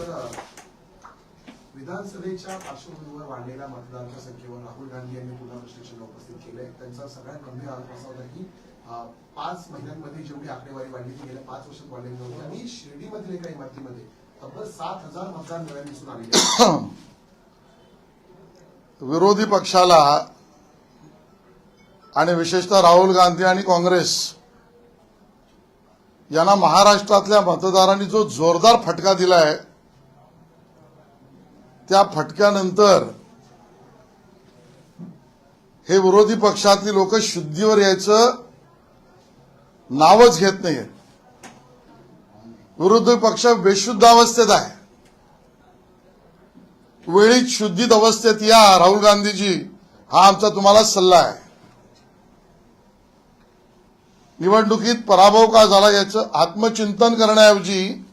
तर विधानसभेच्या पार्श्वभूमीवर वाढलेल्या मतदारांच्या संख्येवर राहुल गांधी यांनी पुन्हा प्रश्नचिन्ह उपस्थित केले. त्यांचा सगळ्यात गंभीर आरोप असा होता की पाच महिन्यांमध्ये जेवढी आकडेवारी वाढली ती गेल्या पाच वर्षात वाढलेली नव्हती आणि शिर्डीमधील एका इमारतीमध्ये तब्बल सात हजार मतदार नव्याने दिसून आलेले विरोधी पक्षाला आणि विशेषतः राहुल गांधी आणि काँग्रेस यांना महाराष्ट्रातल्या मतदारांनी जो जोरदार फटका दिला आहे त्या फटक्यानंतर हे विरोधी पक्षातली लोक शुद्धीवर यायचं नावच घेत नाही विरोधी पक्ष बेशुद्ध अवस्थेत आहे. वेळीच शुद्धीत अवस्थेत या राहुल गांधीजी हा आमचा तुम्हाला सल्ला आहे. निवडणुकीत पराभव का झाला याचं आत्मचिंतन करण्याऐवजी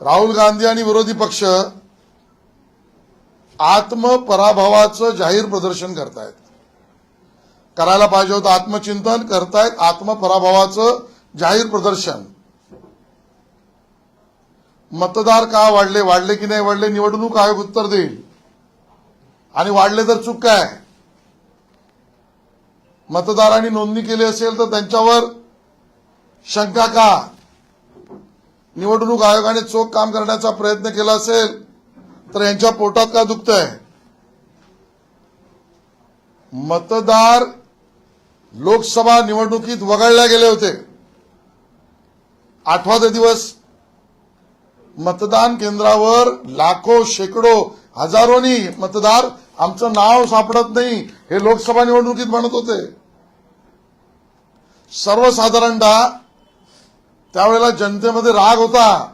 राहुल गांधी आणि विरोधी पक्ष आत्मपराभवाचं जाहीर प्रदर्शन करतायत. करायला पाहिजे होतं आत्मचिंतन करतायत आत्मपराभवाचं जाहीर प्रदर्शन. मतदार का वाढले? वाढले की नाही वाढले? निवडणूक आयोग उत्तर देईल. आणि वाढले तर चूक काय? मतदारांनी नोंदणी केली असेल तर त्यांच्यावर शंका का? निवडणूक आयोगाने चोख काम करण्याचा प्रयत्न केला असेल तर यांच्या पोटात का दुखतंय? मतदार लोकसभा निवडणुकीत वगळल्या गेले होते. आठवा ते दिवस मतदान केंद्रावर लाखो शेकडो हजारोनी मतदार आमचं नाव सापडत नाही हे लोकसभा निवडणुकीत म्हणत होते. सर्वसाधारणतः त्यावेळेला जनतेमध्ये राग होता.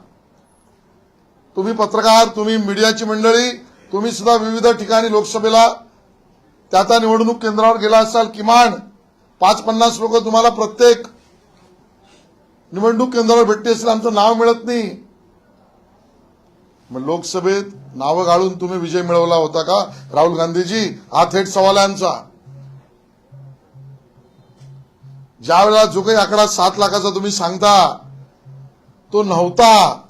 तुम्ही पत्रकार तुम्ही मीडियाची मंडळी तुम्ही सुद्धा विविध ठिकाणी लोकसभेला त्या त्या निवडणूक केंद्रावर गेला असाल किमान पाच पन्नास लोक तुम्हाला प्रत्येक निवडणूक केंद्रावर भेटते असेल आमचं नाव मिळत नाही. मग लोकसभेत नावं गाळून तुम्ही विजय मिळवला होता का? राहुल गांधीजी हा थेट सवाल आहे आमचा. ज्या वेळेला जो काही आकडा सात लाखाचा तुम्ही सांगता तो नव्हता.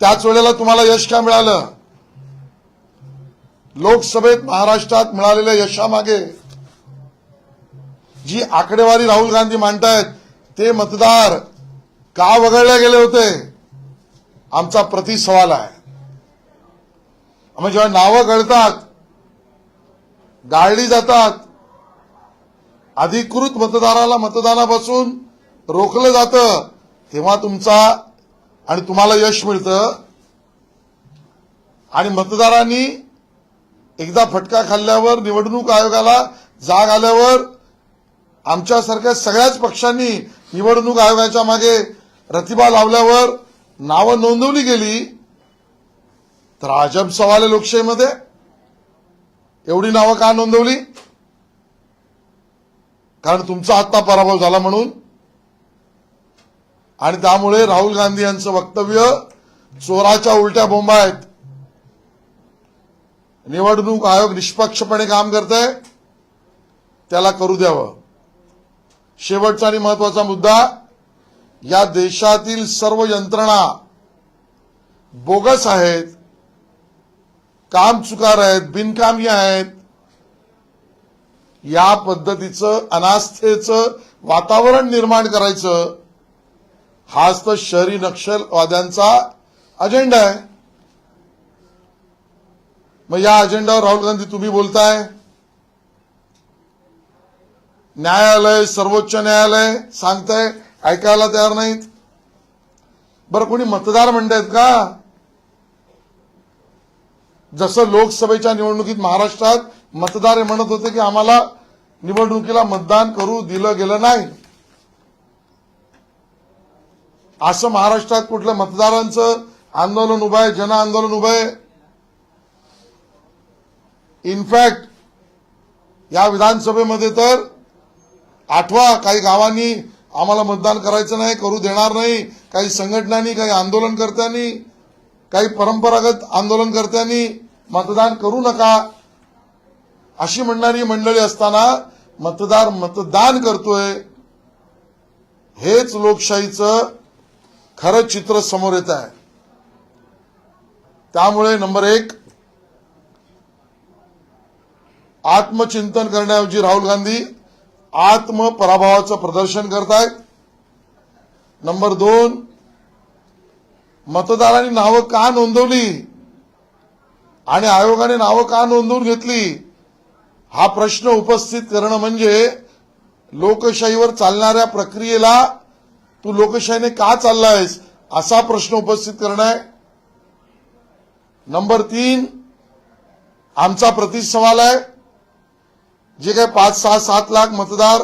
त्याच वेळेला तुम्हाला यश का मिळालं? लोकसभेत महाराष्ट्रात मिळालेल्या यशामागे जी आकडेवारी राहुल गांधी मांडतायत ते मतदार का वगळले गेले होते? आमचा प्रति सवाल आहे. आम्ही जेव्हा नावं गळतात गाळली जातात अधिकृत मतदाराला मतदानापासून रोखलं जातं तेव्हा तुमचा आणि तुम्हाला यश मिळतं. आणि मतदारांनी एकदा फटका खाल्ल्यावर निवडणूक आयोगाला जाग आल्यावर आमच्यासारख्या सगळ्याच पक्षांनी निवडणूक आयोगाच्या मागे रतिबा लावल्यावर नावं नोंदवली गेली तर अजब सवाल आहे लोकशाहीमध्ये. एवढी नावं का नोंदवली? कारण तुमचा आत्ता पराभव झाला म्हणून आणि त्यामुळे राहुल गांधी यांचं वक्तव्य चोराच्या उलट्या बोंबा आहेत. निवडणूक आयोग निष्पक्षपणे काम करत आहे त्याला करू द्यावं. शेवटचा आणि महत्त्वाचा मुद्दा या देशातील सर्व यंत्रणा बोगस आहेत काम चुकार आहेत बिनकामी आहेत. या पद्धतीचं अनास्थेचं वातावरण निर्माण करायचं हाच तर शहरी नक्षलवाद्यांचा अजेंडा आहे. मग या अजेंडावर राहुल गांधी तुम्ही बोलताय. न्यायालय सर्वोच्च न्यायालय सांगताय ऐकायला तयार नाहीत. बरं कोणी मतदार म्हणतायत का? जसं लोकसभेच्या निवडणुकीत महाराष्ट्रात मतदार हे म्हणत होते की आम्हाला निवडणुकीला मतदान करू दिलं गेलं नाही. असं महाराष्ट्रात कुठलं मतदारांचं आंदोलन उभं आहे जन आंदोलन उभं आहे? इनफॅक्ट या विधानसभेमध्ये तर आठवा काही गावांनी आम्हाला मतदान करायचं नाही करू देणार नाही काही संघटनांनी काही आंदोलनकर्त्यांनी काही परंपरागत आंदोलनकर्त्यांनी मतदान करू नका. अशी म्हणणारी मंडळी असताना मतदार मतदान करतोय. हेच लोकशाहीचं खरं चित्र समोर येत आहे. त्यामुळे नंबर एक आत्मचिंतन करण्याऐवजी राहुल गांधी आत्मपराभवाचं प्रदर्शन करतायत. नंबर दोन मतदारांनी नावं का नोंदवली? आणि आयोगाने नावं का नोंदवून घेतली? हा प्रश्न उपस्थित करणं म्हणजे लोकशाहीवर चालणाऱ्या प्रक्रियेला तू लोकशाहीने का चाललायस? असा प्रश्न उपस्थित करणं आहे. नंबर तीन आमचा प्रतिसवाल आहे. जे काही पाच सहा सात लाख मतदार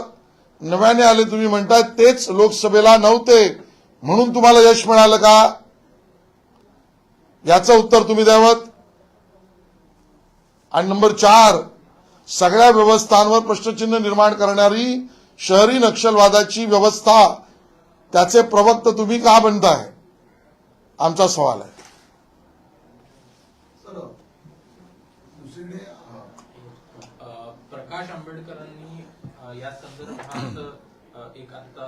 नव्याने आले तुम्ही म्हणताय तेच लोकसभेला नव्हते. म्हणून तुम्हाला यश मिळालं का? याचं उत्तर तुम्ही द्यावत. आणि नंबर चार सगळ्या व्यवस्थांवर प्रश्नचिन्ह निर्माण करणारी शहरी नक्षलवादाची व्यवस्था त्याचे प्रवक्त तुम्ही का बनताय? आमचा सवाल आहे. प्रकाश आंबेडकरांनी या संदर्भात एक आता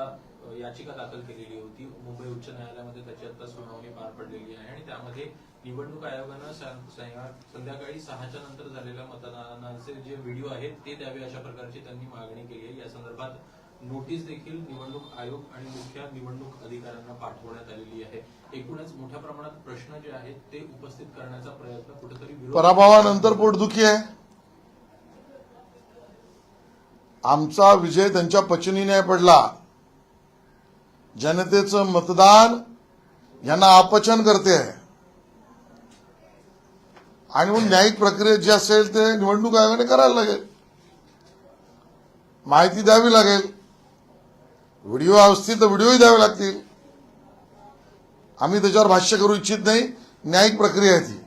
याचिका दाखल केलेली होती. मुंबई उच्च न्यायालयामध्ये त्याची आता सुनावणी पार पडलेली आहे आणि त्यामध्ये निवडणूक आयोगानं संध्याकाळी सहाच्या नंतर झालेल्या मतदानाचे जे व्हिडिओ आहेत ते द्यावे अशा प्रकारची त्यांनी मागणी केली आहे. या संदर्भात नोटीस देखील निवडणूक आयोग आणि मुख्य निवडणूक अधिकाऱ्यांना पाठवण्यात आलेली आहे. एकूणच मोठ्या प्रमाणात प्रश्न जे आहेत ते उपस्थित करण्याचा प्रयत्न कुठेतरी पराभवानंतर पोटदुखी आहे. आमचा विजय त्यांच्या पचनी नाही पडला. जनतेचं मतदान यांना अपचन करते. आहे आणि मग न्यायिक प्रक्रियेत जे असेल ते निवडणूक आयोगाने करायला लागेल. माहिती द्यावी लागेल. व्हिडिओ असतील तर व्हिडिओही द्यावे लागतील. आम्ही त्याच्यावर भाष्य करू इच्छित नाही. न्यायिक प्रक्रिया आहे ती.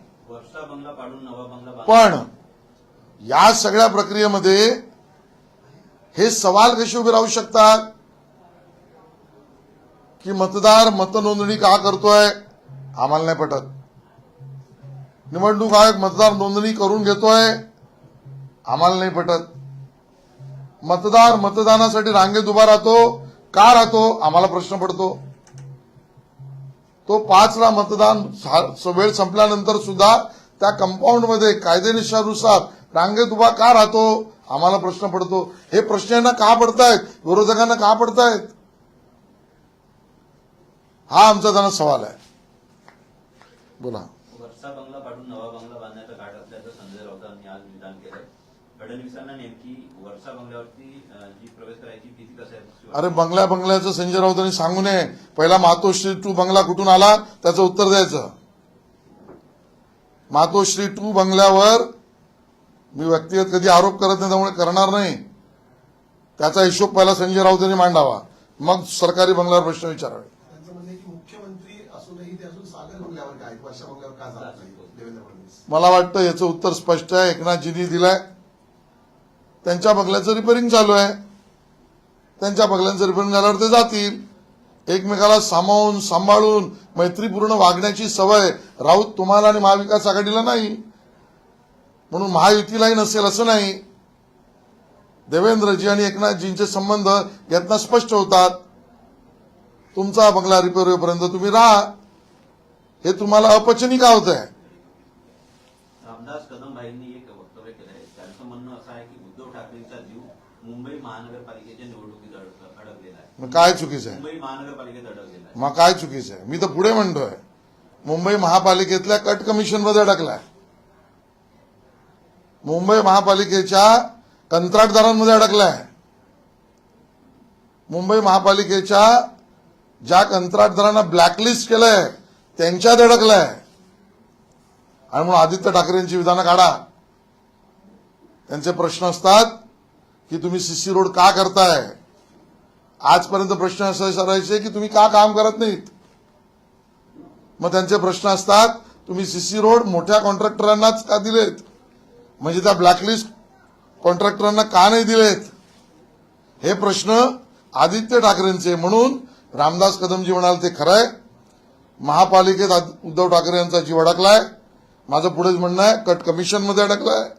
पण या सगळ्या प्रक्रियेमध्ये हे सवाल कसे उभे राहू शकतात? की मतदार मतनोंदणी का करतोय? आम्हाला नाही पटत. निवडणूक आयोग मतदार नोंदणी करून घेतोय? आम्हाला नाही पटत. मतदार मतदानासाठी रांगेत उभा राहतो. का राहतो? आम्हाला प्रश्न पडतो. तो पाचला मतदान वेळ संपल्यानंतर सुद्धा त्या कंपाऊंडमध्ये कायदेनिशानुसार रांगेत उभा का राहतो? आम्हाला प्रश्न पडतो. हे प्रश्न यांना का पडतायत? विरोधकांना का पडतायत? हा आमचा त्यांना सवाल आहे. बोला. वर्षा बंगला पाडून नवा बंगला बांधण्याचा घाट असल्याचं संजय राऊतांनी आज विधान केलंय. फडणवीसांना नेमकी वर्षा बंगल्यावरती अं, जी प्रवेश करायची भीती कसं आहे अशी वाटते? अरे बंगल्या बंगल्याचं संजय राऊतांनी सांगू नये. पहिला मातोश्री टू बंगला कुठून आला? त्याचं उत्तर द्यायचं. मातोश्री टू बंगल्यावर मी व्यक्तिगत कधी आरोप करत नाही त्यामुळे करणार नाही. त्याचा हिशोब पहिला संजय राऊत यांनी मांडावा. मग सरकारी बंगल्यावर प्रश्न विचारावे. मला वाटतं याचं उत्तर स्पष्ट आहे. एकनाथजींनी दिलंय. त्यांच्या बंगल्याचं रिपेअरिंग चालू आहे. त्यांच्या बंगल्यांचं रिफंड झाल्यावर ते जातील. एकमेकाला सामावून सांभाळून मैत्रीपूर्ण वागण्याची सवय राऊत तुम्हाला आणि महाविकास आघाडीला नाही. म्हणून महायुतीलाही नसेल असं नाही. देवेंद्रजी आणि एकनाथजींचे संबंध यातना स्पष्ट होतात. तुमचा बंगला रिपेअर होईपर्यंत तुम्ही राहा. हे तुम्हाला अपचनी का होत आहे रामदास कदम भाईंनी एक वक्तव्य केलंय. त्यांचं म्हणणं असं आहे की उद्धव ठाकरेंचा जीव मुंबई महानगरपालिकेच्या निवडणुकीत अडक- अडकलेला आहे. मग काय चुकीचं आहे? मुंबई महानगरपालिकेत अडकलेला आहे. मग काय चुकीचं आहे? मी तर पुढे म्हणतोय. मुंबई महापालिकेतल्या कट कमिशनमध्ये अडकलाय. मुंबई महापालिकेच्या कंत्राटदारांमध्ये अडकलाय. मुंबई महापालिकेच्या ज्या कंत्राटदारांना ब्लॅकलिस्ट केलंय त्यांच्यात अडकलाय. आणि म्हणून आदित्य ठाकरेंची विधानं काढा. त्यांचे प्रश्न असतात की तुम्ही सीसी रोड का करताय? आजपर्यंत प्रश्न असं विचारायचे की तुम्ही का काम करत नाहीत? मग त्यांचे प्रश्न असतात तुम्ही सीसी रोड मोठ्या कॉन्ट्रॅक्टरांनाच का दिलेत? म्हणजे त्या ब्लॅकलिस्ट कॉन्ट्रॅक्टरांना का नाही दिलेत? हे प्रश्न आदित्य ठाकरेंचे म्हणून रामदास कदमजी म्हणाल ते खरंय. महापालिकेत आद- उद्धव ठाकरे यांचा जीव अडकलाय. माझं पुढेच म्हणणं आहे कट कमिशनमध्ये अडकलाय.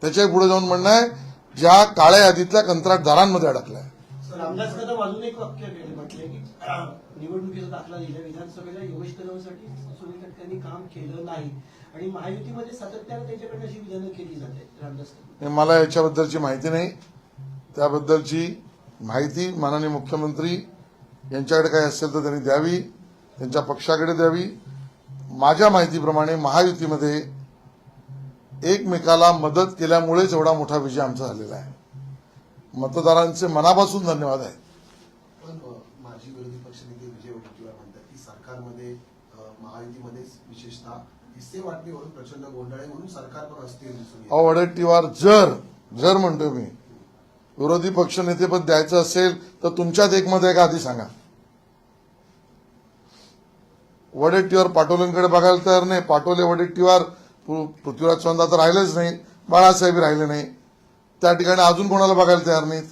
त्याच्याही पुढे जाऊन म्हणणं आहे ज्या काळ्या यादीतल्या कंत्राटदारांमध्ये अडकलाय. सर रामदास कदम अजून एक वाक्य केले म्हटले की अं, निवडणुकीचा दाखला दिला विधानसभेला योगेश कदमसाठी सुनील तटकऱ्यांनी काम केलं नाही. आणि महायुतीमध्ये सातत्याने त्यांच्याकडे अशी विधानं केली जाते रामदास कदम. मला याच्याबद्दलची माहिती नाही. त्याबद्दलची माहिती माननीय मुख्यमंत्री यांच्याकडे काही असेल तर त्यांनी द्यावी त्यांच्या पक्षाकडे द्यावी. माझ्या माहितीप्रमाणे महायुतीमध्ये एकमेकाला मदत केल्यामुळेच एवढा मोठा विजय आमचा झालेला आहे. मतदारांचे मनापासून धन्यवाद आहे. पण माजी विरोधी पक्षनेते विजय वडेट्टीवार म्हणतात की सरकारमध्ये अ, महायुतीमध्येच विशेषतः हिस्से वाटणीवरून प्रचंड गोंधळ आहे म्हणून सरकार पण येतं. अहो वडेट्टीवार जर जर म्हणतो मी विरोधी पक्ष नेतेपद द्यायचं असेल तर तुमच्यात एकमत आहे का आधी सांगा. वडेट्टीवार पाटोलेंकडे बघायला तयार नाही. पाटोले वडेट्टीवार पृथ्वीराज चव्हाण आता राहिलेच नाही बाळासाहेब राहिले नाही. त्या ठिकाणी अजून कोणाला बघायला तयार नाहीत?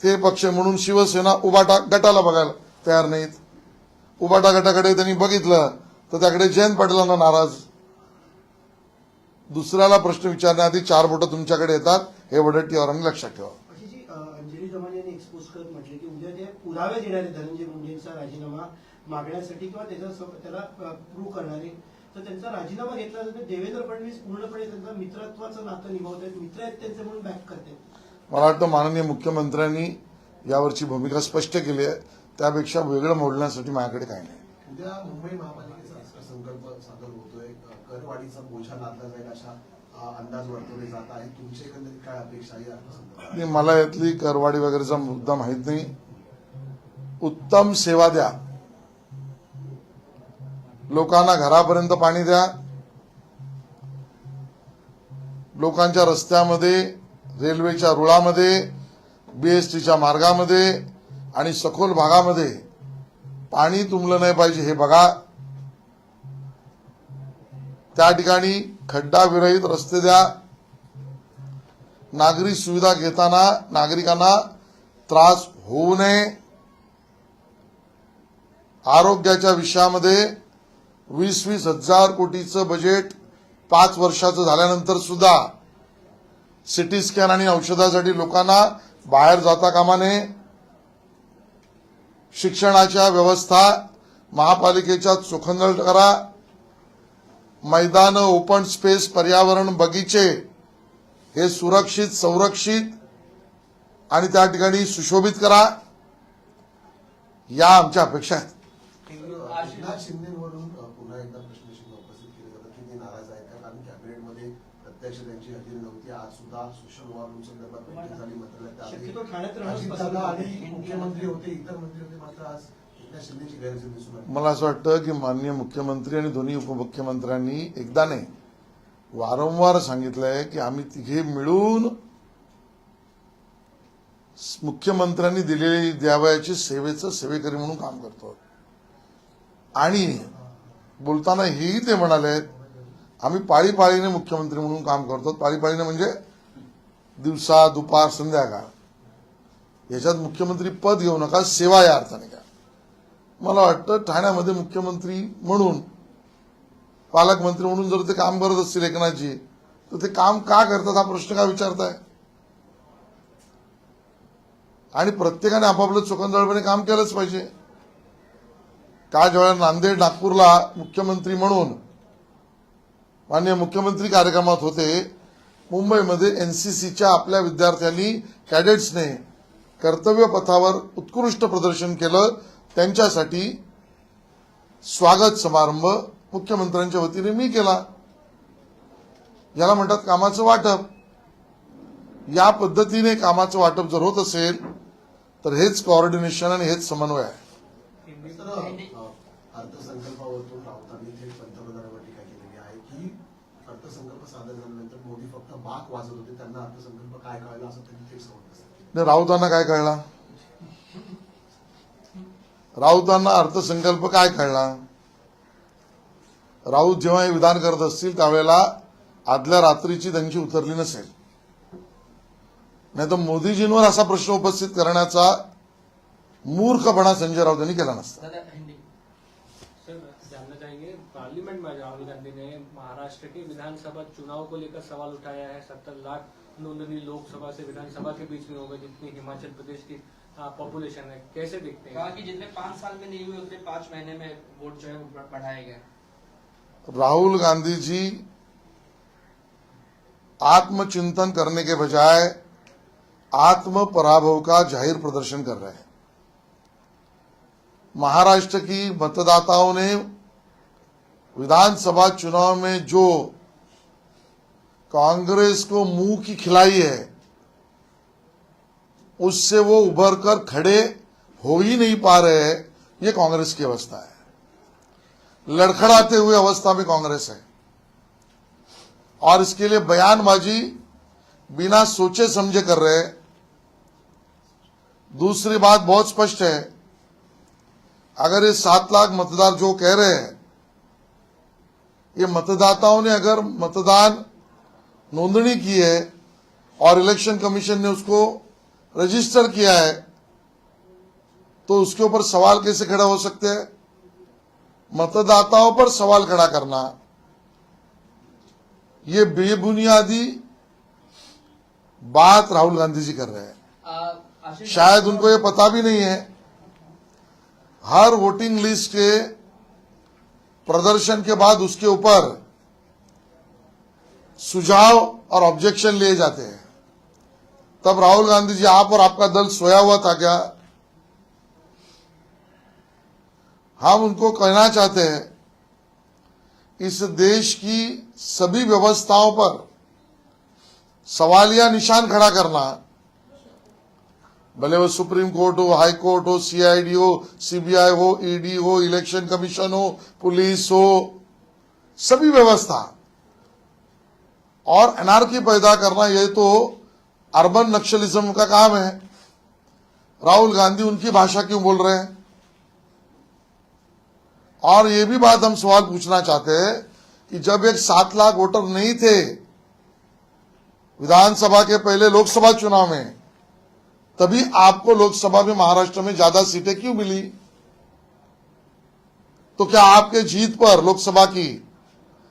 ते पक्ष म्हणून शिवसेना उबाटा गटाला बघायला तयार नाहीत. उबाटा गटाकडे त्यांनी बघितलं तर त्याकडे जयंत पाटीलांना नाराज. दुसऱ्याला प्रश्न विचारण्याआधी चार बोटं तुमच्याकडे येतात हे वडट्टीवारांनी लक्षात ठेवा. पुरावे देणारे धनंजय मुंडेंचा राजीनामा मागण्यासाठी किंवा त्याचा त्याला प्रूव्ह करणारे तर त्यांचा राजीनामा घेतला जातो. देवेंद्र फडणवीस पूर्णपणे त्यांचा मित्रत्वाचं नातं निभावत आहेत. मित्र आहेत त्यांचे म्हणून बॅक करतात मला वाटतं माननीय मुख्यमंत्र्यांनी यावरची भूमिका स्पष्ट केली आहे. त्यापेक्षा वेगळं मोडण्यासाठी माझ्याकडे काही नाही. उद्या मुंबई महापालिकेचा अर्थसंकल्प सादर होतोय. करवाढीचा बोजा लादला जाईल अशा अंदाज वर्तवले जात आहे. तुमच्या एकंदरीत काय अपेक्षा आहे मला यातली करवाडी वगैरेचा मुद्दा माहीत नाही. उत्तम सेवा द्या. लोकांना घरापर्यंत पाणी द्या. लोकांच्या रस्त्यामध्ये रेल्वेच्या रुळामध्ये बीएसटीच्या मार्गामध्ये आणि सखोल भागामध्ये पाणी तुंबलं नाही पाहिजे हे बघा. त्या ठिकाणी खड्डा विरहित रस्ते द्या. नागरी सुविधा घेताना नागरिकांना त्रास होऊ नये. आरोग्याच्या विषयामध्ये वीस वीस हजार कोटीचं बजेट पाच वर्षाचं झाल्यानंतर सुद्धा सिटी स्कॅन आणि औषधासाठी लोकांना बाहेर जाता कामा नये शिक्षणाच्या व्यवस्था महापालिकेच्या चोखंदळ करा. मैदान ओपन स्पेस पर्यावरण बगीचे हे सुरक्षित संरक्षित आणि त्या ठिकाणी सुशोभित करा. या आमच्या अपेक्षा आहेत एकनाथ शिंदेवरून अ, पुन्हा एकदा प्रश्नचिन्ह उपस्थित केले जातात की ते नाराज आहेत का कारण कॅबिनेटमध्ये प्रत्यक्ष त्यांची हजेरी नव्हती आज सुद्धा सोशल वॉर रूम संदर्भात बैठक झाली ठाण्यात मुख्यमंत्री होते इतर मंत्री होते मात्र आज मला असं वाटतं की माननीय मुख्यमंत्री आणि दोन्ही उपमुख्यमंत्र्यांनी एकदा नाही वारंवार सांगितलंय की आम्ही तिघे मिळून मुख्यमंत्र्यांनी दिलेली द्यावयाची सेवेचं सेवेकरी म्हणून काम करतो. आणि बोलताना हेही ते म्हणाले आम्ही पाळीपाळीने मुख्यमंत्री म्हणून काम करतो. पाळीपाळीने म्हणजे दिवसा दुपार संध्याकाळ. याच्यात मुख्यमंत्री पद घेऊ नका सेवा या अर्थाने घ्या. मला वाटतं ठाण्यामध्ये मुख्यमंत्री म्हणून पालकमंत्री म्हणून जर ते काम करत असतील एकनाथजी तर ते काम का करतात हा प्रश्न का विचारताय? आणि प्रत्येकाने आपापलं चुकंदळपणे काम केलंच पाहिजे. का ज्यावेळेला नांदेड नागपूरला मुख्यमंत्री म्हणून माननीय मुख्यमंत्री कार्यक्रमात होते. मुंबईमध्ये एनसीसीच्या आपल्या विद्यार्थ्यांनी कॅडेट्सने कर्तव्य पथावर उत्कृष्ट प्रदर्शन केलं त्यांच्यासाठी स्वागत समारंभ मुख्यमंत्र्यांच्या वतीने मी केला. याला म्हणतात कामाचं वाटप. या पद्धतीने कामाचं वाटप जर होत असेल तर हेच कोऑर्डिनेशन आणि हेच समन्वय आहे. अर्थसंकल्पावरून राऊतांनी थेट पंतप्रधानांवर टीका केलेली आहे की अर्थसंकल्प सादर झाला मोदी फक्त बाक वाजत होते त्यांना अर्थसंकल्प काय कळला असं त्यांनी सांगितलं आणि राऊतांना काय कळला? राऊतांना अर्थसंकल्प काय कळला? राऊत जेव्हा हे विधान करत असतील त्यावेळेला आदल्या रात्रीची त्यांची उतरली नसेल. नाही तर मोदीजींवर असा प्रश्न उपस्थित करण्याचा मूर्खपणा संजय राऊत यांनी केला नसता. पार्लियामेंट में राहुल गांधी ने महाराष्ट्र के विधानसभा चुनाव को लेकर सवाल उठाया है। सत्तर लाख नोंदनी लोकसभा से विधानसभा के बीच में होगा जितनी हिमाचल प्रदेश की पॉपुलेशन है। कैसे देखते कहा हैं? कि जितने पाँच साल में नहीं हुए उतने पाँच महीने में वोट जो है वो बढ़ाया गया राहुल गांधी जी आत्मचिंतन करने के बजाय आत्म पराभव का ज़ाहिर प्रदर्शन कर रहे हैं। महाराष्ट्र की मतदाताओं ने विधानसभा चुनाव में जो कांग्रेस को मुँह की खिलाई है, उससे वो उभर कर खड़े हो ही नहीं पा रहे हैं, ये कांग्रेस की अवस्था है। लड़खड़ाते हुए अवस्था में कांग्रेस है। और इसके लिए बयानबाजी बिना सोचे समझे कर रहे हैं। दूसरी बात बहुत स्पष्ट है। अगर ये सात लाख मतदार जो कह रहे हैं ये मतदाताओं ने अगर मतदान नोंदणी की है और इलेक्शन कमीशन ने उसको रजिस्टर किया है तो उसके ऊपर सवाल कैसे खड़ा हो सकते हैं? मतदाताओं पर सवाल खड़ा करना। ये बेबुनियादी बात राहुल गांधी जी कर रहे हैं। शायद उनको ये पता भी नहीं है। हर वोटिंग लिस्ट के प्रदर्शन के बाद उसके ऊपर सुझाव और ऑब्जेक्शन लिए जाते हैं। तब राहुल गांधी जी आप और आपका दल सोया हुआ था क्या? हम उनको कहना चाहते हैं, इस देश की सभी व्यवस्थाओं पर सवालिया निशान खड़ा करना भले वो सुप्रीम कोर्ट हो, हाई कोर्ट हो सीआईडी हो सीबीआई हो ईडी हो, इलेक्शन कमीशन हो, पुलिस हो, सभी व्यवस्था। और एनआरकी पैदा करना, ये तो अर्बन नक्सलिज्म का काम है। राहुल गांधी उनकी भाषा क्यों बोल रहे हैं? और ये भी बात हम सवाल पूछना चाहते हैं कि जब एक सात लाख वोटर नहीं थे, विधानसभा के पहले लोकसभा चुनाव में तभी आपको लोकसभा में महाराष्ट्र में ज़्यादा सीटें क्यों मिली? तो क्या आपके जीत पर लोकसभा की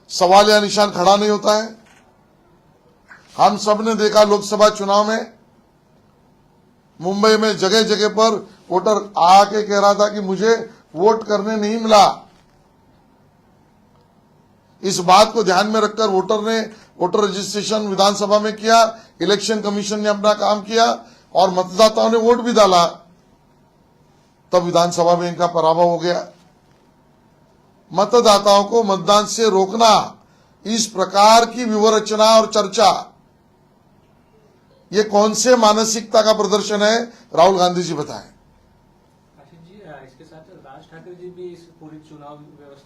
सवाल या निशान खड़ा नहीं होता है? हम सबने देखा लोकसभा चुनाव में मुंबई में जगह जगह पर वोटर आके कह रहा था कि मुझे वोट करने नहीं मिला। इस बात को ध्यान में रखकर वोटर ने, वोटर रजिस्ट्रेशन विधानसभा में किया, इलेक्शन कमीशन ने अपना काम किया और मतदाताओं ने वोट भी डाला। तब विधानसभा में इनका पराभव हो गया। मतदाताओं को मतदान से रोकना, इस प्रकार की विवरचना और चर्चा, ये कौन से मानसिकता का प्रदर्शन है, राहुल गांधी जी बताएँ। इसके साथ राज ठाकरे जी भी इस पूरी चुनाव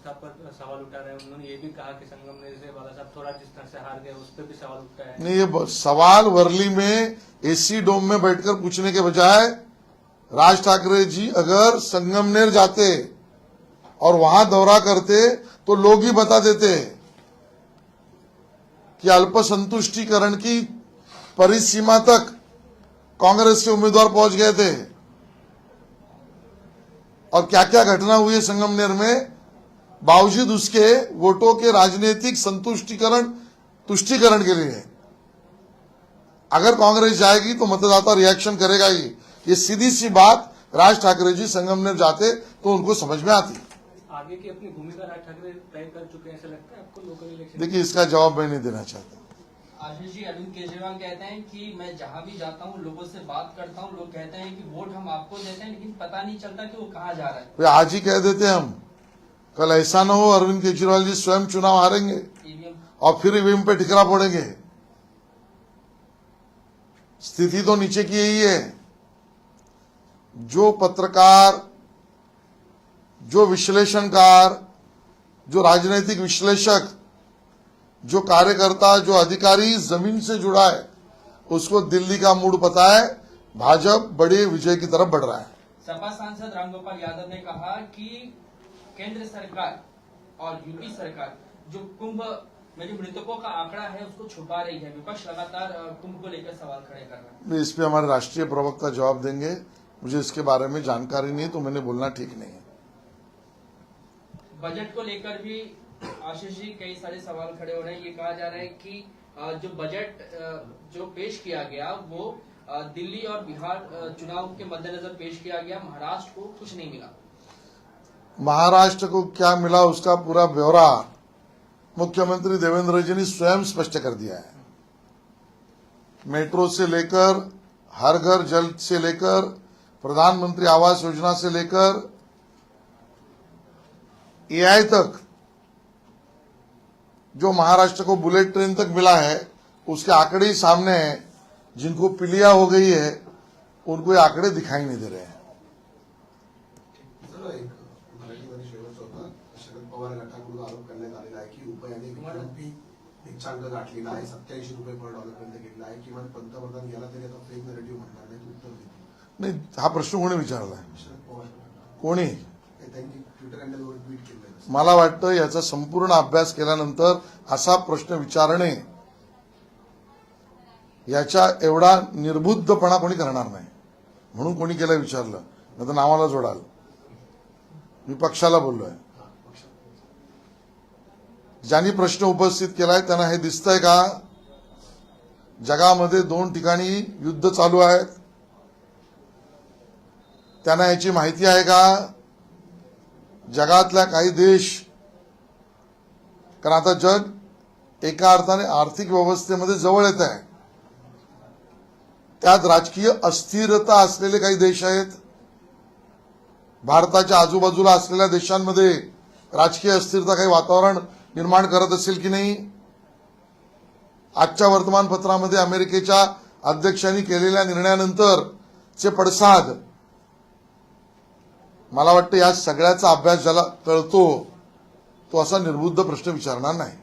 व्यवस्था पर सवाल उठा रहे हैं। उन्होंने ये भी कहा कि संगमनेर से बाला साहब थोड़ा जिस तरह से हार गए, उस पर भी सवाल उठा है। नहीं, ये सवाल वर्ली में एसी डोम में बैठकर पूछने के बजाय राज ठाकरे जी अगर संगमनेर जाते और वहाँ दौरा करते तो लोग ही बता देते कि अल्पसंतुष्टिकरण की परिसीमा तक कांग्रेस के उम्मीदवार पहुँच गए थे। और क्या क्या घटना हुई है संगमनेर में? बावजूद उसके वोटों के राजनीतिक संतुष्टिकरण तुष्टिकरण के लिए। अगर कांग्रेस जाएगी तो मतदाता रिएक्शन करेगा ही। ये सीधी सी बात राज ठाकरे जी संगमनेर जाते तो उनको समझ में आती। आगे की अपनी भूमिका राज ठाकरे तय कर चुके हैं ऐसा लगता है आपको लोकल इलेक्शन देखिए इसका जवाब मैं नहीं देना चाहता। आशीष जी अरविंद केजरीवाल कहते हैं कि मैं जहाँ भी जाता हूँ लोगों से बात करता हूँ लोग कहते हैं कि वोट हम आपको देते हैं लेकिन पता नहीं चलता कि वो कहाँ जा रहा है। आज ही कह देते हैं हम। कल ऐसा न हो अरविंद केजरीवाल जी स्वयं चुनाव हारेंगे और फिर ईवीएम पे ठिकरा पड़ेंगे स्थिति तो नीचे की यही है। जो पत्रकार जो विश्लेषणकार जो राजनीतिक विश्लेषक जो कार्यकर्ता जो अधिकारी ज़मीन से जुड़ा है उसको दिल्ली का मूड पता है भाजपा बड़े विजय की तरफ़ बढ़ रहा है। सपा सांसद रामगोपाल यादव ने कहा कि केंद्र सरकार और यूपी सरकार जो कुंभ में जो मृतकों का आंकड़ा है उसको छुपा रही है। विपक्ष लगातार कुंभ को लेकर सवाल खड़े कर रहा है। इस पे हमारे राष्ट्रीय प्रवक्ता जवाब देंगे। मुझे इसके बारे में जानकारी नहीं तो मैंने बोलना ठीक नहीं है। बजट को लेकर भी आशीष जी कई सारे सवाल खड़े हो रहे हैं। ये कहा जा रहा है कि जो बजट जो पेश किया गया वो दिल्ली और बिहार चुनाव के मद्देनजर पेश किया गया। महाराष्ट्र को कुछ नहीं मिला। महाराष्ट्र को क्या मिला उसका पूरा ब्यौरा मुख्यमंत्री देवेंद्र जी ने स्वयं स्पष्ट कर दिया है। मेट्रो से लेकर, हर घर जल से लेकर, प्रधानमंत्री आवास योजना से लेकर एआई तक, जो महाराष्ट्र को बुलेट ट्रेन तक मिला है, उसके आंकड़े ही सामने हैं, जिनको पिलिया हो गई है, उनको ये आंकड़े दिखाई नहीं दे रहे हैं। विक्रमी निच्चांक गाठलेला आहे सत्याऐंशी रुपये पर डॉलर पर्यंत गेलेला आहे. किमान पंतप्रधान गेला तरी आता फेक नरेटिव्ह म्हणणार नाही उत्तर देतील. नाही हा प्रश्न कोणी विचारलाय? शरद पवार कोणी? हे त्यांनी ट्विटर हँडलवर ट्विट केलं मला वाटतं याचा संपूर्ण अभ्यास केल्यानंतर असा प्रश्न विचारणे याच्या एवढा निर्बुद्धपणा कोणी करणार नाही. म्हणून कोणी केलं विचारलं. नाही तर नावाला जोडाल. मी पक्षाला बोललोय. ज्यांनी प्रश्न उपस्थित केलाय त्यांना हे दिसतंय का? जगामध्ये दोन ठिकाणी युद्ध चालू आहेत. त्यांना याची माहिती आहे का? जगातल्या काही देश कारण आता जग एका अर्थाने आर्थिक व्यवस्थेमध्ये जवळ येत आहे. त्यात राजकीय अस्थिरता असलेले काही देश आहेत. भारताच्या आजूबाजूला असलेल्या देशांमध्ये राजकीय अस्थिरता काही वातावरण निर्माण करत असेल की नाही आजच्या वर्तमानपत्रामध्ये अमेरिकेच्या अध्यक्षांनी केलेल्या निर्णयानंतर चे पडसाद मला वाटतं या सगळ्याचा अभ्यास ज्याला कळतो तो असा निर्बुद्ध प्रश्न विचारणार नाही.